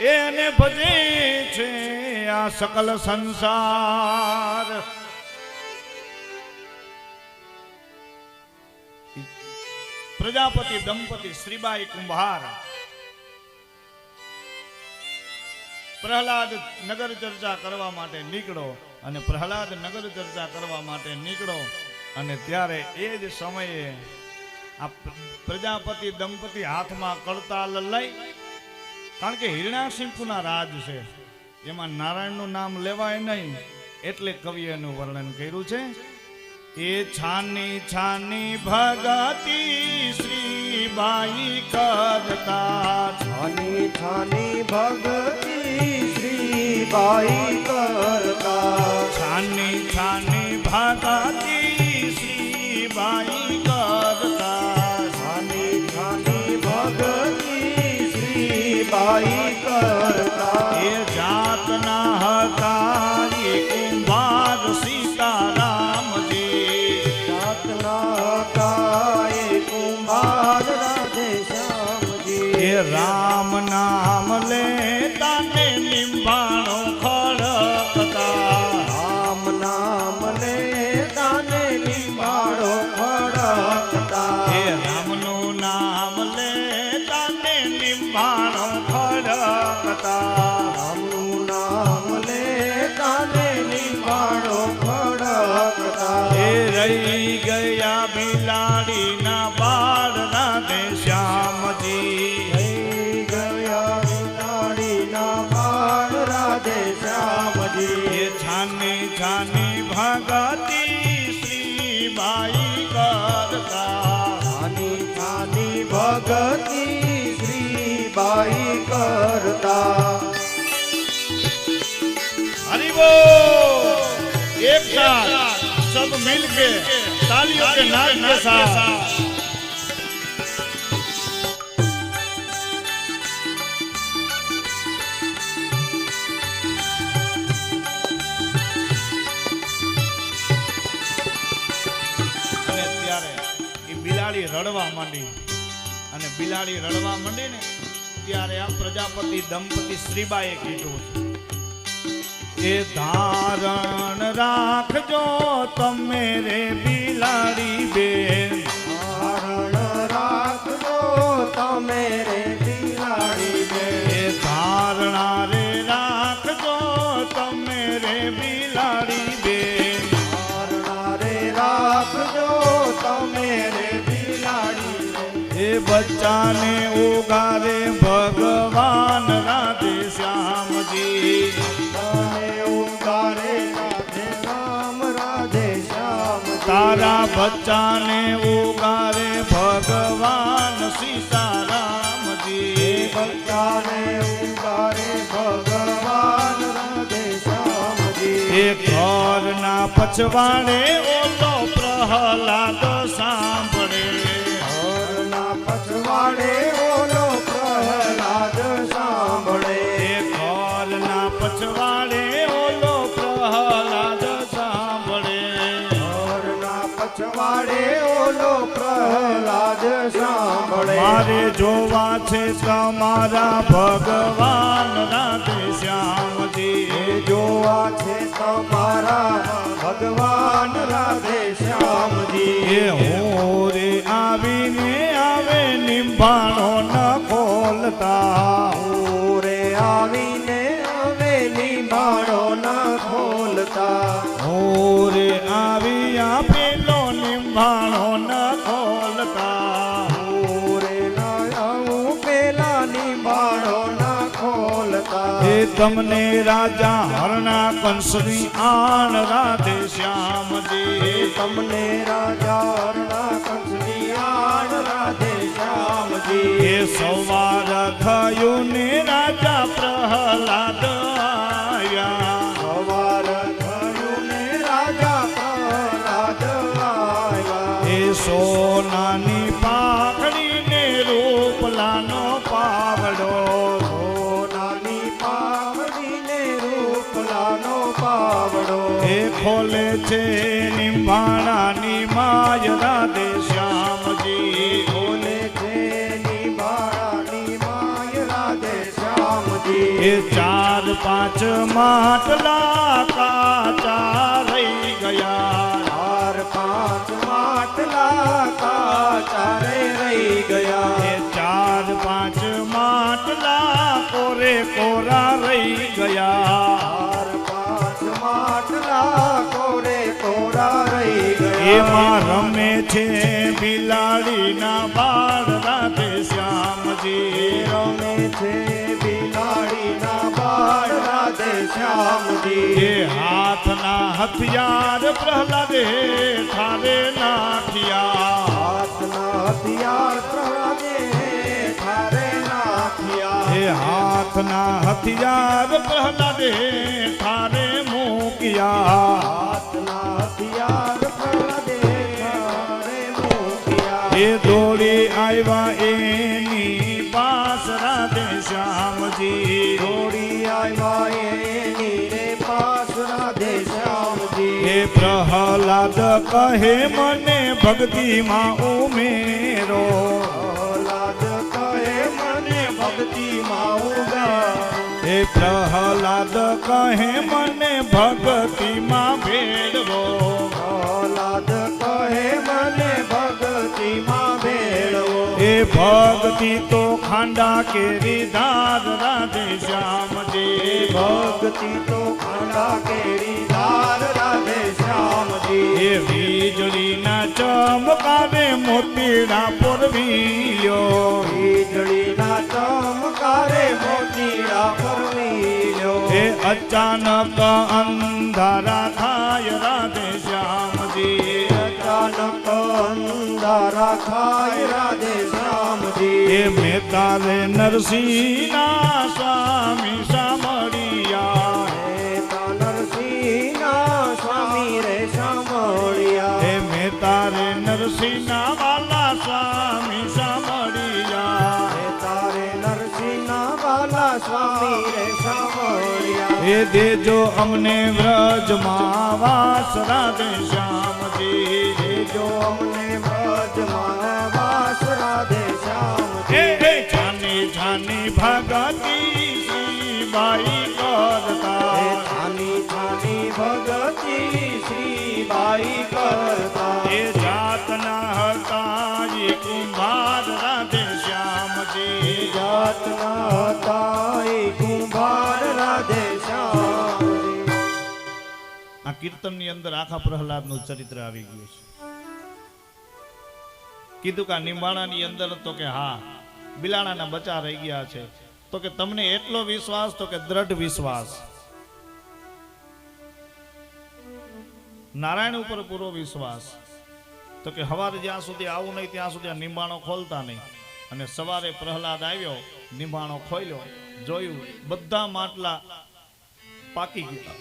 એને ભજે છે આ સકલ સંસાર. પ્રજાપતિ દંપતિ શ્રીબાઈ કુંભાર. પ્રહલાદ નગર ચર્ચા કરવા માટે નીકળો અને પ્રહલાદ નગર ચર્ચા કરવા માટે નીકળો અને ત્યારે એ જ સમયે આ પ્રજાપતિ દંપતિ હાથમાં કડતાલ લઈ કારણ કે હિરણાશિંપુના રાજ છે. એમાં નારાયણનું નામ લેવાય નહીં એટલે કવિએ એનું વર્ણન કર્યું છે. એ છાની છાની ભગતી શ્રી બાઈ કરતા છાની છાની ભગતી શ્રી બાઈ કરતા છાની છાની ભગતી શ્રી બાઈ બાઈ કરતા. એ જાતના હતા એ કુંભાર સીતારામજી જાતના કાય કુંભાર રાધે શ્યામજી એ રામ નામ લેતા સખી શ્રી બાઈ રડવા માંડી. અને બિલાડી રડવા માંડી ને ત્યારે આ પ્રજાપતિ દંપતિ શ્રીબાએ કીધું એ ધારણ રાખજો તમે રે બિલાડી બેન. ધારણ રાખજો તમે રે બિલાડી બે એ ધારણા રે રાખજો તમે રે બિલાડી બેન. ધારણા રે રાખજો બચ્ચાને ઉગારે ભગવાન રાધે શ્યામજી. ઉગારે રાધે રામ, રાધે શ્યામ તારા બચ્ચાને ઉગારે ભગવાન સીતારામજી. બચ્ચાને ઉગારે ભગવાન રાધે શ્યામજી. ઘરના પછવાડે ઓલો પ્રહલાદ સાંભળે પછવાડે ઓલો પ્રહલાદ સાંભળે. મારે જોવા છે તમારા ભગવાન રાધે શ્યામજી. જોવા છે તમારા ભગવાન રાધે શ્યામજી. એ હું રે આવીને આવે નિંભાણો ન ખોલતા. ઓરે આવીને આવે નિંભાણો ન ખોલતા. આપેલો નિભાણો ન ખોલતા. એ તમને રાજા હરણા કંસની આણ રાધે શ્યામજી. તમને રાજા હરણા કંસની આણ રાધે શ્યામજી. એ સવાર થયું ને એ ખોલે છે નિંભાણાની માય રાધે શ્યામજી બોલે છે નિભાળાની માય રાધે શ્યામજી પાંચ માટલા કાચા રહી ગયા ચાર પાંચ માટલા કાચારે રહી ગયા એ ચાર પાંચ માટલા કોરે કોરા રહી ગયા એમાં રમે છે બિલાડીના બાળ રાધે શ્યામજી. રમે છે બિલાડીના બાળ રાધે શ્યામજી. એ હાથના હથિયાર પ્રહલાદે ઠારે નાઠિયા હાથના હથિયાર પ્રહલાદે ઠારે નાખ્યા. એ હાથના હથિયાર પ્રહલાદે ઠારે મૂક્યા. હાથના હથિયાર એ દોડી આવ્યા એની પાસ રાધે શ્યામજી. દોડી આવ્યા એની રે પાસ રાધે શ્યામજી. હે પ્રહલાદ કહે મને ભક્તિમાં ઉમેરો. પ્રહલાદ કહે મને ભક્તિમાં ઉગાર. હે પ્રહલાદ કહે મને ભક્તિમાં ભેળવો. પ્રહલાદ ભક્તિમાં ભેળવો એ ભક્તિ તો ખાંડા કેરી ધાર રાધે શ્યામજી. ભક્તિ તો ખાંડા કેરી ધાર રાધે શ્યામજી. એ વીજળીના ચમકારે મોતીડા પોરવીલ્યો. વીજળીના ચમકારે મોતીડા પરવીલ્યો. એ અચાનક અંધારા થાય રાધે શ્યામજી. અચાનક અંધારા ખાય રાધે શ્યામજી. એ મહેતા તારે નરસિંહના સ્વામી સામળિયા નરસિંહના સ્વામી રે સામળિયા એ મહેતા તારે નરસિંહના વાલા સ્વામી સામળિયા હે તારે નરસિંહના વાલા સ્વામી રે સામળિયા એ દેજો અમને વ્રજમાં વાસ રાધે શ્યામજી. જો અમને વ્રજમાં કીર્તનની અંદર આખા પ્રહલાદનું ચરિત્ર આવી ગયું છે. કીધું કે નિંબાણાની અંદર તો કે હા, બિલાડાના બચા રહી ગયા છે. તો કે તમને એટલો વિશ્વાસ, તો કે દ્રઢ વિશ્વાસ. નારાયણ ઉપર પૂરો વિશ્વાસ. તો કે હવારે જ્યાં સુધી આવું નહીં, ત્યાં સુધી આ ખોલતા નહીં. અને સવારે પ્રહલાદ આવ્યો, નિંબાણો ખોલ્યો, જોયું, બધા માટલા પાકી ગયા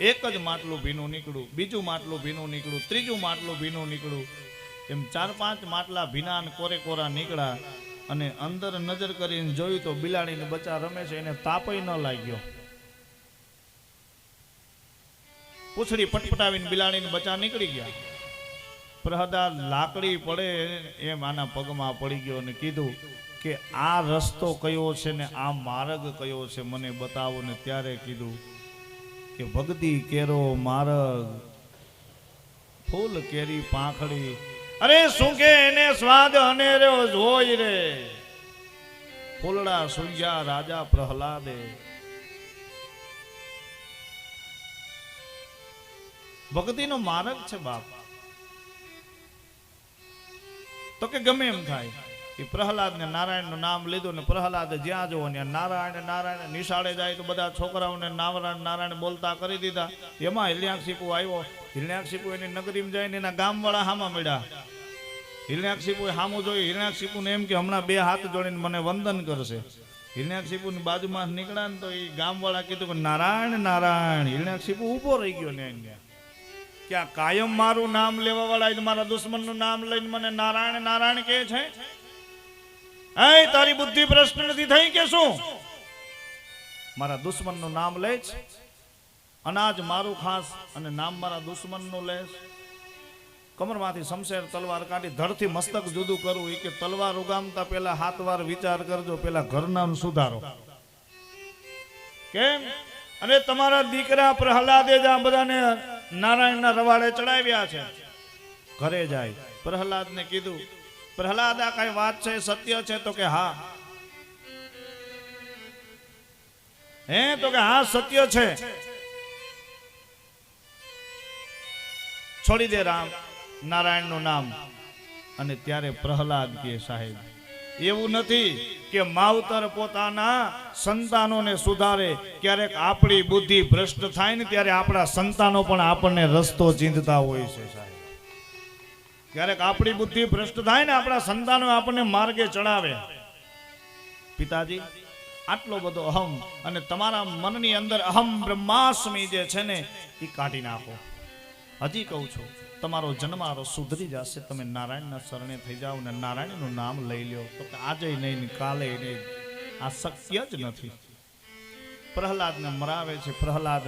એક જ માટલું ભીનું નીકળ્યું, બીજું માટલું ભીનું નીકળ્યું, ત્રીજું માટલું ભીનું નીકળ્યું. એમ ચાર પાંચ માટલા ભીના કોરે કોરા નીકળ્યા અને અંદર નજર કરીને જોયું તો બિલાડીને બચ્ચા રમે છે, એને તાપય ન લાગ્યો. પૂછડી પટપટાવીને બિલાડીને બચ્ચા નીકળી ગયા. પ્રહલાદ લાકડી પડે એમ આના પગમાં પડી ગયો અને કીધું કે આ રસ્તો કયો છે ને આ માર્ગ કયો છે? મને બતાવો ને ત્યારે કીધું કે ભગતી કેરો માર્ગ, ફૂલ કેરી પાંખડી અરે શું કે એને સ્વાદ અનેરો જોઈ રે. ફૂલડા સુંજા રાજા પ્રહલાદે. ભક્તિનો માર્ગ છે બાપ. તો કે ગમે એમ થાય. એ પ્રહલાદ ને નારાયણનું નામ લીધું ને પ્રહલાદ જ્યાં જોવો ને નારાયણ નારાયણ નિશાળે જાય તો બધા છોકરાઓને નારાયણ નારાયણ બોલતા કરી દીધા. એમાં હિરણ્યાક્ષીપુ આવ્યો. હિરણ્યાક્ષીપુ એની નગરીમાં જઈને એના ગામવાળા હામાં મળ્યા. હિરણ્યાક્ષીપુ હામું જોયું. હિરણ્યાક્ષીપુ ને એમ કે, હમણાં બે હાથ જોડીને મને વંદન કરશે. હિરણ્યાક્ષીપુ ની બાજુમાં નીકળ્યા ને તો એ ગામવાળા કીધું કે, નારાયણ નારાયણ. હિરણ્યાક્ષીપુ ઊભો રહી ગયો ને અહીંયા. કે આ કાયમ મારું નામ લેવા વાળા મારા દુશ્મનનું નામ લઈને મને નારાયણ નારાયણ કહે છે? એ તારી બુદ્ધિ પ્રશ્ન નથી થઈ કે શું? મારા દુશ્મનનું નામ લે છે? અનાજ મારું ખાસ અને નામ મારા દુશ્મનનું લેશ. કમરમાંથી શમશેર તલવાર કાઢી ધરથી મસ્તક જુદું કરવું એ કે તલવાર ઉગામતા પેલા હાથ વાર વિચાર કરજો પેલા ઘરના સુધારો. કેમ? અને તમારા દીકરા પ્રહલાદે જ આ બધાને નારાયણના રવાડે ચડાવ્યા છે. ઘરે જાય. પ્રહલાદને કીધું, પ્રહલાદ, આ કઈ વાત છે, સત્ય છે? તો કે, હા. હે? તો કે, હા, સત્ય છે. છોડી દે રામ નારાયણનું નામ. અને ત્યારે પ્રહલાદ કે સાહેબ, એવું નથી કે માવતર પોતાના સંતાનોને સુધારે. ક્યારેક આપણી બુદ્ધિ ભ્રષ્ટ થાય ને ત્યારે આપણા સંતાનો પણ આપણને રસ્તો ચીંધતા હોય છે, સાહેબ. ક્યારેક આપણી બુદ્ધિ ભ્રષ્ટ થાય ને આપણા સંતાનો આપણને માર્ગે ચડાવે. પિતાજી, આટલો બધો અહમ અને તમારા મનની અંદર અહમ બ્રહ્માસ્મી જે છે ને એ કાઢી નાખો. હજી કહું છું, તમારો જન્મારો સુધરી જશે. તમે નારાયણના શરણે થઈ જાઓ ને નારાયણનું નામ લઈ લ્યો. તો આજે નહીં, કાલે નહીં. આ શક્ય જ નથી. પ્રહલાદને મરાવે છે. પ્રહલાદ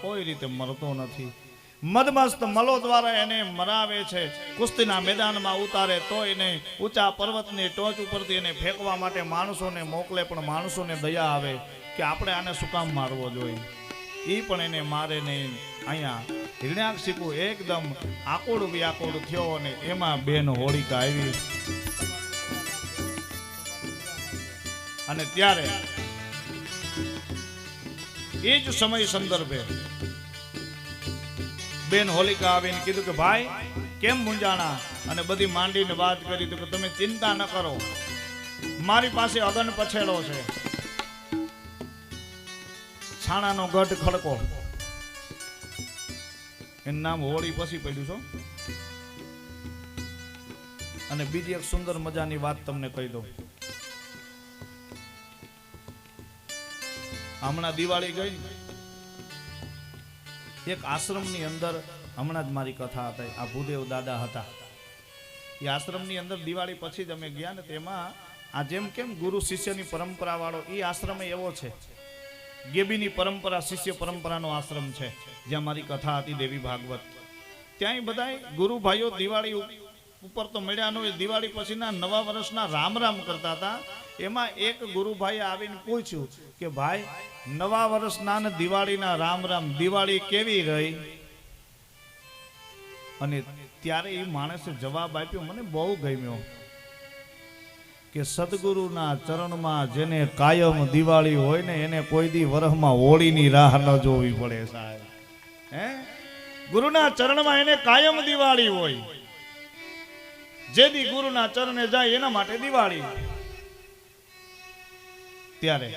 કોઈ રીતે મરતો નથી. મદમસ્ત મલો દ્વારા એને મરાવે છે. કુસ્તીના મેદાનમાં ઉતારે તોય નહીં. ઊંચા પર્વતની ટોચ ઉપરથી એને ફેંકવા માટે માણસોને મોકલે, પણ માણસોને દયા આવે કે આપણે આને શું કામ મારવો જોઈએ? એ પણ એને મારે નહીં. અહીંયા હિરણ્યાક્ષિપુ એકદમ આકુળ વ્યાકુળ થયો અને એમાં બેન હોળિકા આવી. અને ત્યારે એ જ સમય સંદર્ભે બેન હોલિકા આવીને કીધું કે, ભાઈ, કેમ મૂંઝાણા? અને બધી માંડીને વાત કરી કે, તમે ચિંતા ન કરો. મારી પાસે અગન પછેડો છે. છાણાનો ગઢ ખડકો. એનું નામ હોળી પછી પડ્યું છો. અને બીજી એક સુંદર મજાની વાત તમને કહી દઉં. હમણાં દિવાળી ગઈ. એક આશ્રમની અંદર હમણાં જ મારી કથા હતી. આ ભૂદેવ દાદા હતા. એ આશ્રમની અંદર દિવાળી પછી જ અમે ગયા ને તેમાં આ જેમ કેમ ગુરુ શિષ્યની પરંપરા વાળો એ આશ્રમ એવો છે. ગેબીની પરંપરા, શિષ્ય પરંપરાનો આશ્રમ છે, જ્યાં મારી કથા હતી દેવી ભાગવત. ત્યાંય બધાય ગુરુ દિવાળી ઉપર તો મળ્યા ન દિવાળી પછીના નવા વર્ષના રામ રામ કરતા હતા. એમાં એક ગુરુભાઈ આવીને પૂછ્યું કે, ભાઈ, નવા વર્ષના ને દિવાળીના રામ રામ, દિવાળી કેવી રહી? અને ત્યારે એ માણસે જવાબ આપ્યો, મને બહુ ગમ્યો. કે સદગુરુના ચરણમાં જેને કાયમ દિવાળી હોય ને એને કોઈ દી વરહમાં હોળીની રાહ ન જોવી પડે સાહેબ. હે? ગુરુના ચરણમાં એને કાયમ દિવાળી હોય. જે દી ગુરુના ચરણે જાય એના માટે દિવાળી. ત્યારે